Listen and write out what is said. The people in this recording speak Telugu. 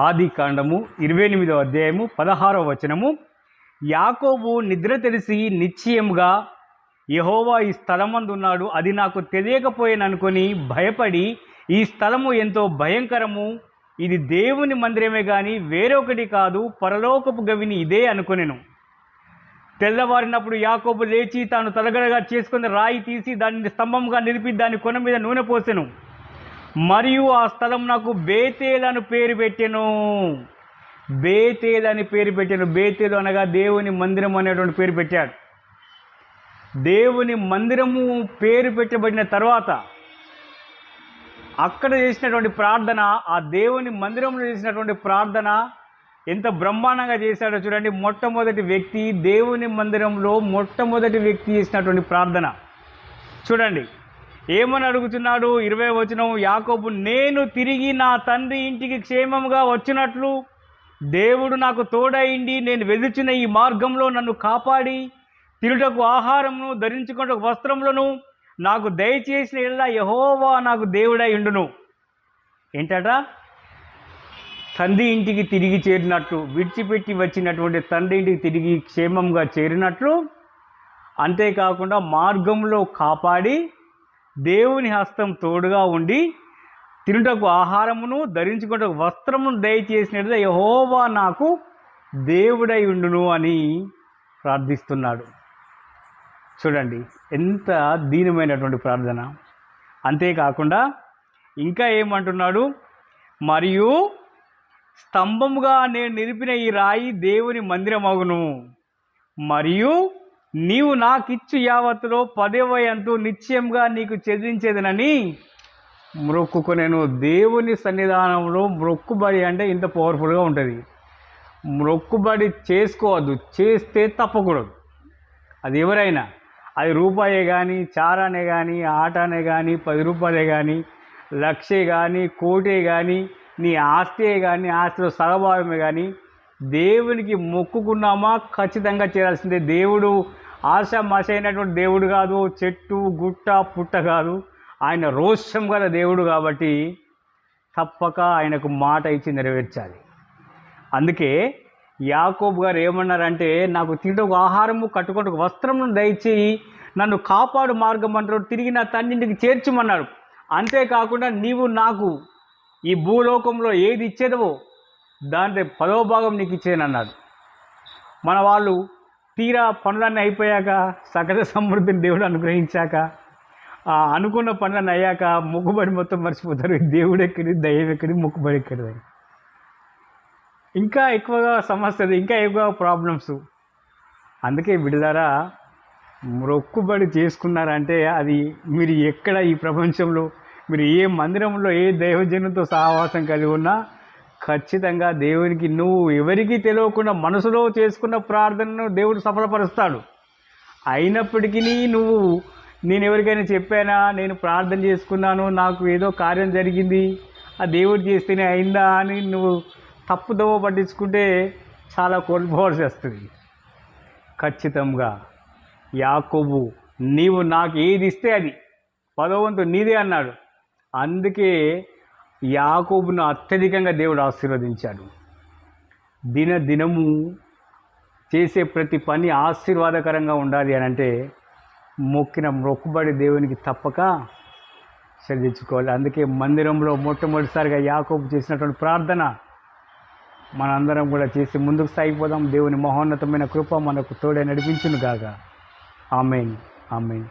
ఆది కాండము ఇరవై ఎనిమిదవ అధ్యాయము పదహారవ వచనము. యాకోబు నిద్ర తెలిసి నిశ్చయముగా యహోవా ఈ స్థలమందున్నాడు అది నాకు తెలియకపోయాననుకొని భయపడి ఈ స్థలము ఎంతో భయంకరము ఇది దేవుని మందిరమే కానీ వేరొకటి కాదు పరలోకపు గవిని ఇదే అనుకునేను. తెల్లవారినప్పుడు యాకోబు లేచి తాను తలగడగా చేసుకుని రాయి తీసి దానిని స్తంభంగా నిలిపి దాని కొన మీద నూనె పోసెను. మరియు ఆ స్థలం నాకు బేతేల్ అని పేరు పెట్టెను. బేతేల్ అని పేరు పెట్టాను. బేతేలు అనగా దేవుని మందిరం అనేటువంటి పేరు పెట్టాడు. దేవుని మందిరము పేరు పెట్టబడిన తర్వాత అక్కడ చేసినటువంటి ప్రార్థన ఆ దేవుని మందిరంలో చేసినటువంటి ప్రార్థన ఎంత బ్రహ్మాండంగా చేశాడో చూడండి. మొట్టమొదటి వ్యక్తి దేవుని మందిరంలో మొట్టమొదటి వ్యక్తి చేసినటువంటి ప్రార్థన. చూడండి. ఏమని అడుగుతున్నాడు? ఇరవై వచనం యాకోబు నేను తిరిగి నా తండ్రి ఇంటికి క్షేమంగా వచ్చినట్లు దేవుడు నాకు తోడైండి నేను వెదుచిన ఈ మార్గంలో నన్ను కాపాడి తిరుటకు ఆహారమును ధరించుకుంటూ వస్త్రములను నాకు దయచేసిన ఇలా యహోవా నాకు దేవుడై ఉండును. ఏంటట? తండ్రి ఇంటికి తిరిగి చేరినట్లు విడిచిపెట్టి వచ్చినటువంటి తండ్రి ఇంటికి తిరిగి క్షేమంగా చేరినట్లు అంతేకాకుండా మార్గంలో కాపాడి దేవుని హస్తం తోడుగా ఉండి తినుటకు ఆహారమును ధరించుకుంటూ వస్త్రమును దయచేసినట్టుగా యహోవా నాకు దేవుడై ఉండును అని ప్రార్థిస్తున్నాడు. చూడండి ఎంత దీనమైనటువంటి ప్రార్థన. అంతేకాకుండా ఇంకా ఏమంటున్నాడు? మరియు స్తంభముగా నేను నిలిపిన ఈ రాయి దేవుని మందిరమగును. మరియు నీవు నాకిచ్చు యావత్తులో పదవ అంటూ నిశ్చయంగా నీకు చెల్లించేదనని మొక్కుకొనేను దేవుని సన్నిధానంలో మొక్కుబడి అంటే ఇంత పవర్ఫుల్గా ఉంటుంది. మొక్కుబడి చేసుకోవద్దు చేస్తే తప్పకూడదు. అది ఎవరైనా అది రూపాయే కానీ చారానే కానీ ఆటనే కానీ పది రూపాయలే కానీ లక్షే కానీ కోటే కానీ నీ ఆస్తే కానీ ఆస్తిలో సగభాగమే కానీ దేవునికి మొక్కుకున్నామా? ఖచ్చితంగా చేయాల్సిందే దేవుడు. ఆశ అయినటువంటి దేవుడు కాదు చెట్టు గుట్ట పుట్ట కాదు. ఆయన రోషం గల దేవుడు కాబట్టి తప్పక ఆయనకు మాట ఇచ్చి నెరవేర్చాలి. అందుకే యాకోబు గారు ఏమన్నారంటే నాకు తింటకు ఆహారము కట్టుకుంటూ వస్త్రమును దయచేయి. నన్ను కాపాడు మార్గం అంటారు తిరిగి నా తండ్రింటికి చేర్చమన్నాడు అంతేకాకుండా నీవు నాకు ఈ భూలోకంలో ఏది ఇచ్చేదవో దాంట్లో పదో భాగం నీకు ఇచ్చేనన్నాడు మన వాళ్ళు తీరా పనులన్నీ అయిపోయాక సకల సమృద్ధిని దేవుడు అనుగ్రహించాక ఆ అనుకున్న పనులన్నీ అయ్యాక మొక్కుబడి మొత్తం మర్చిపోతారు. దేవుడు ఎక్కడి దయ్యం ఎక్కడి మొక్కుబడి ఎక్కడి ఇంకా ఎక్కువగా సమస్యలు ఇంకా ఎక్కువ ప్రాబ్లమ్స్ అందుకే విడుదల మొక్కుబడి చేసుకున్నారంటే అది మీరు ఎక్కడ ఈ ప్రపంచంలో మీరు ఏ మందిరంలో ఏ దైవజనంతో సహవాసం కలిగి ఉన్నా ఖచ్చితంగా దేవునికి నువ్వు ఎవరికీ తెలియకుండా మనసులో చేసుకున్న ప్రార్థనను దేవుడు సఫలపరుస్తాడు. అయినప్పటికీ నువ్వు నేను ఎవరికైనా చెప్పానా నేను ప్రార్థన చేసుకున్నాను నాకు ఏదో కార్యం జరిగింది ఆ దేవుడు చేస్తేనే అయిందా అని నువ్వు తప్పుదోవ పట్టించుకుంటే చాలా కోల్పోవాల్సి వస్తుంది. ఖచ్చితంగా యాకోబు నీవు నాకు ఏది ఇస్తే అది. పదవంతు నీదే అన్నాడు. అందుకే యాకోబును అత్యధికంగా దేవుడు ఆశీర్వదించాడు. దిన దినము చేసే ప్రతి పని ఆశీర్వాదకరంగా ఉండాలి అని అంటే మొక్కిన మొక్కుబడి దేవునికి తప్పక శ్రద్ధించుకోవాలి. అందుకే మందిరంలో మొట్టమొదటిసారిగా యాకోబు చేసినటువంటి ప్రార్థన మనందరం కూడా చేసి ముందుకు సాగిపోదాం. దేవుని మహోన్నతమైన కృప మనకు తోడే నడిపించును గాక ఆమెన్. ఆమెన్.